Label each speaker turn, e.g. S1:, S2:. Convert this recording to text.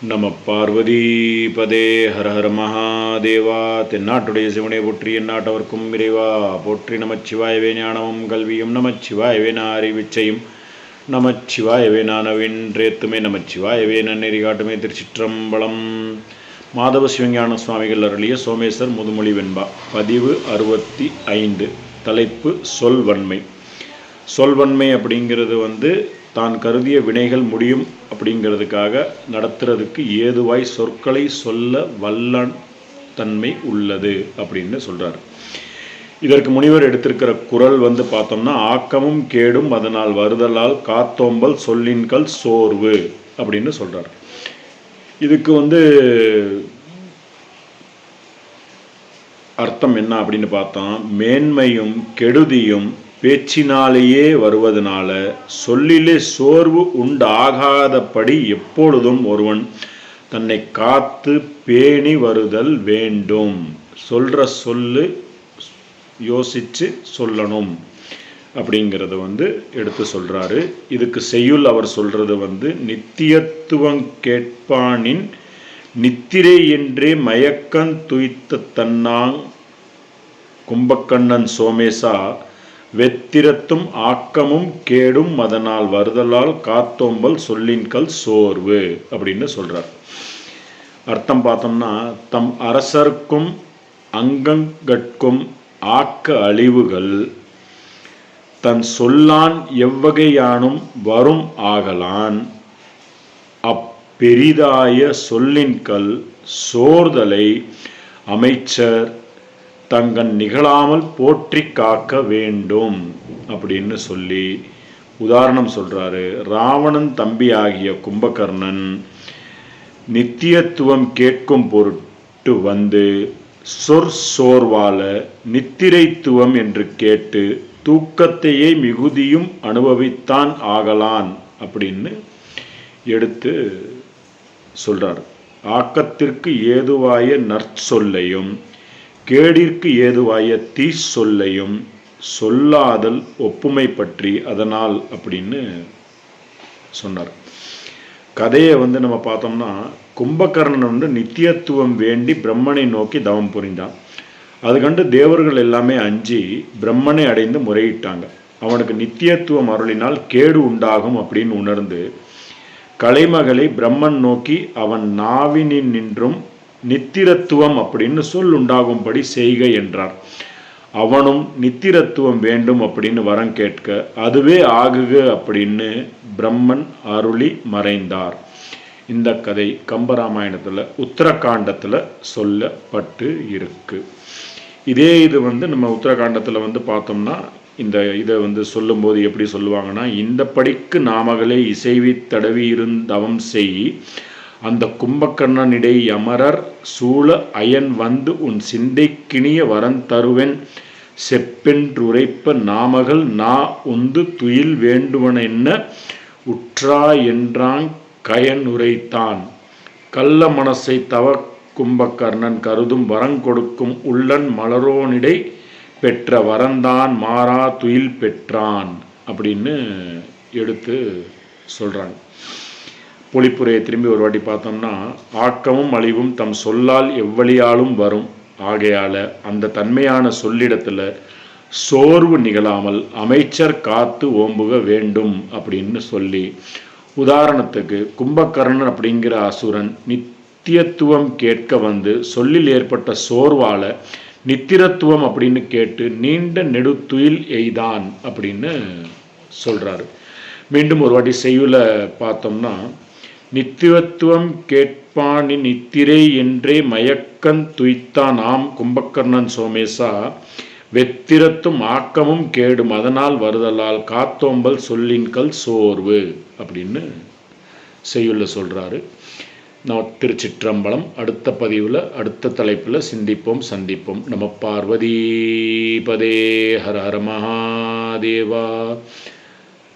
S1: நம பார்வதி பதே ஹர ஹர மகாதேவா. தென்னாட்டுடைய சிவனை போற்றி எந்நாட்டவர்க்கும் இறைவா. போற்றி நமச்சிவாயவே ஞானமும் கல்வியும் நமச்சிவாயவே அறிவிச்சையும் நமச்சிவாயவே நானவென்றேத்துமே நமச்சிவாயவே நன்னெறி காட்டுமே திருச்சிற்றம்பலம். மாதவ சிவஞான சுவாமிகள் அருளிய சோமேஸ்வர் முதுமொழி வெண்பா. பதிவு அறுபத்தி ஐந்து. தலைப்பு சொல்வன்மை. சொல்வன்மை அப்படிங்கிறது வந்து தான் கருதிய வினைகள் முடியும் அப்படிங்கிறதுக்காக நடத்துறதுக்கு ஏதுவாய் சொற்களை சொல்ல வல்லன் தன்மை உள்ளது அப்படின்னு சொல்கிறார் இதற்கு முனிவர் எடுத்திருக்கிற குரல் வந்து பார்த்தோம்னா ஆக்கமும் கேடும் அதனால் வருதலால் காத்தோம்பல் சொல்லின்கள் சோர்வு அப்படின்னு சொல்கிறார் இதுக்கு வந்து அர்த்தம் என்ன அப்படின்னு பார்த்தோம் மேன்மையும் கெடுதியும் பேச்சினாலேயே வருவதனால சொல்லிலே சோர்வு உண்டாகாதபடி எப்பொழுதும் ஒருவன் தன்னை காத்து பேணி வருதல் வேண்டும். சொல்கிற சொல்லு யோசித்து சொல்லணும் அப்படிங்கிறத வந்து எடுத்து சொல்கிறாரு இதுக்கு செய்யுள் அவர் சொல்கிறது வந்து நித்தியத்துவம் கேட்பானின் நித்திரை என்றே மயக்கன் துய்த்த தன்னாங் கும்பக்கண்ணன் சோமேசா வெத்திரத்தும் ஆக்கமும் கேடும் அதனால் வருதலால் காத்தோம்பல் சொல்லின்கள் சோர்வு அப்படின்னு சொல்றார். அர்த்தம் பார்த்தோம்னா தம் அரசர்க்கும் அங்கங்கட்கும் ஆக்க அழிவுகள் தன் சொல்லான் எவ்வகையானும் வரும் ஆகலான் அப்பெரிதாய சொல்லின்கள் சோர்தலை அமைச்சர் தங்கள் நிகழாமல் போற்றி காக்க வேண்டும் அப்படின்னு சொல்லி உதாரணம் சொல்கிறாரு ராவணன் தம்பி ஆகிய கும்பகர்ணன் நித்தியத்துவம் கேட்கும் பொருட்டு வந்து சொற் சோர்வால நித்திரைத்துவம் என்று கேட்டு தூக்கத்தையே மிகுதியும் அனுபவித்தான் ஆகலான் அப்படின்னு எடுத்து சொல்றார். ஆக்கத்திற்கு ஏதுவாய நற்சொல்லையும் கேடிற்கு ஏதுவாய தீ சொல்லையும் சொல்லாதல் ஒப்புமை பற்றி அதனால் அப்படின்னு சொன்னார். கதையை வந்து நம்ம பார்த்தோம்னா கும்பகர்ணன் வந்து நித்தியத்துவம் வேண்டி பிரம்மனை நோக்கி தவம் புரிந்தான். அது கண்டு தேவர்கள் எல்லாமே அஞ்சி பிரம்மனை அடைந்து முறையிட்டாங்க. அவனுக்கு நித்தியத்துவம் அருளினால் கேடு உண்டாகும் அப்படின்னு உணர்ந்து கலைமகளை பிரம்மன் நோக்கி அவன் நாவினின் நின்றும் நித்திரத்துவம் அப்படின்னு சொல் உண்டாகும்படி செய்க என்றார். அவனும் நித்திரத்துவம் வேண்டும் அப்படின்னு வரம் கேட்க அதுவே ஆகுக அப்படின்னு பிரம்மன் அருளி மறைந்தார். இந்த கதை கம்பராமாயணத்தில் உத்தரகாண்டத்தில் சொல்லப்பட்டு இருக்கு. இதே இது வந்து நம்ம உத்தரகாண்டத்தில் வந்து பார்த்தோம்னா இந்த இதை வந்து சொல்லும்போது எப்படி சொல்லுவாங்கன்னா இந்த படிக்கு நாமகளே இசைவி தடவி இருந்தவம் செய் அந்த கும்பக்கண்ணனிடை அமரர் சூழ அயன் வந்து உன் சிந்தை கிணிய வரன் தருவேன். செப்பென்றுரைப்ப நாமகள் நா உந்து துயில் வேண்டுவன என்ன? உற்றா என்றாங் கயன் உரைத்தான். கள்ள மனசை தவ கும்பகர்ணன் கருதும் வரங்கொடுக்கும் உள்ளன் மலரோனிடை பெற்ற வரந்தான் மாறா துயில் பெற்றான் அப்படின்னு எடுத்து சொல்கிறாங்க பொழிப்புரையை திரும்பி ஒரு வாட்டி பார்த்தோம்னா ஆக்கமும் அழிவும் தம் சொல்லால் எவ்வழியாலும் வரும். ஆகையால் அந்த தன்மையான சொல்லிடத்தில் சோர்வு நிகழாமல் அமைச்சர் காத்து ஓம்புக வேண்டும் அப்படின்னு சொல்லி உதாரணத்துக்கு கும்பகர்ணன் அப்படிங்கிற அசுரன் நித்தியத்துவம் கேட்க வந்து சொல்லில் ஏற்பட்ட சோர்வால நித்திரத்துவம் அப்படின்னு கேட்டு நீண்ட நெடுத்துயில் எய்தான் அப்படின்னு சொல்றாரு. மீண்டும் ஒரு வாட்டி செய்யுல பார்த்தோம்னா நித்தியத்துவம் கேட்பானி நித்திரை என்றே மயக்கன் துய்த்தான் ஆம் கும்பகர்ணன் சோமேசா. வெத்திரத்தும் ஆக்கமும் கேடும் அதனால் வருதலால் காத்தோம்பல் சொல்லின்கள் சோர்வு அப்படின்னு செய்யுள்ள சொல்கிறாரு நம்ம திருச்சிற்றம்பலம் அடுத்த பதிவில் அடுத்த தலைப்பில் சிந்திப்போம் சந்திப்போம். நம்ம பார்வதி பதே ஹர ஹர மகாதேவா.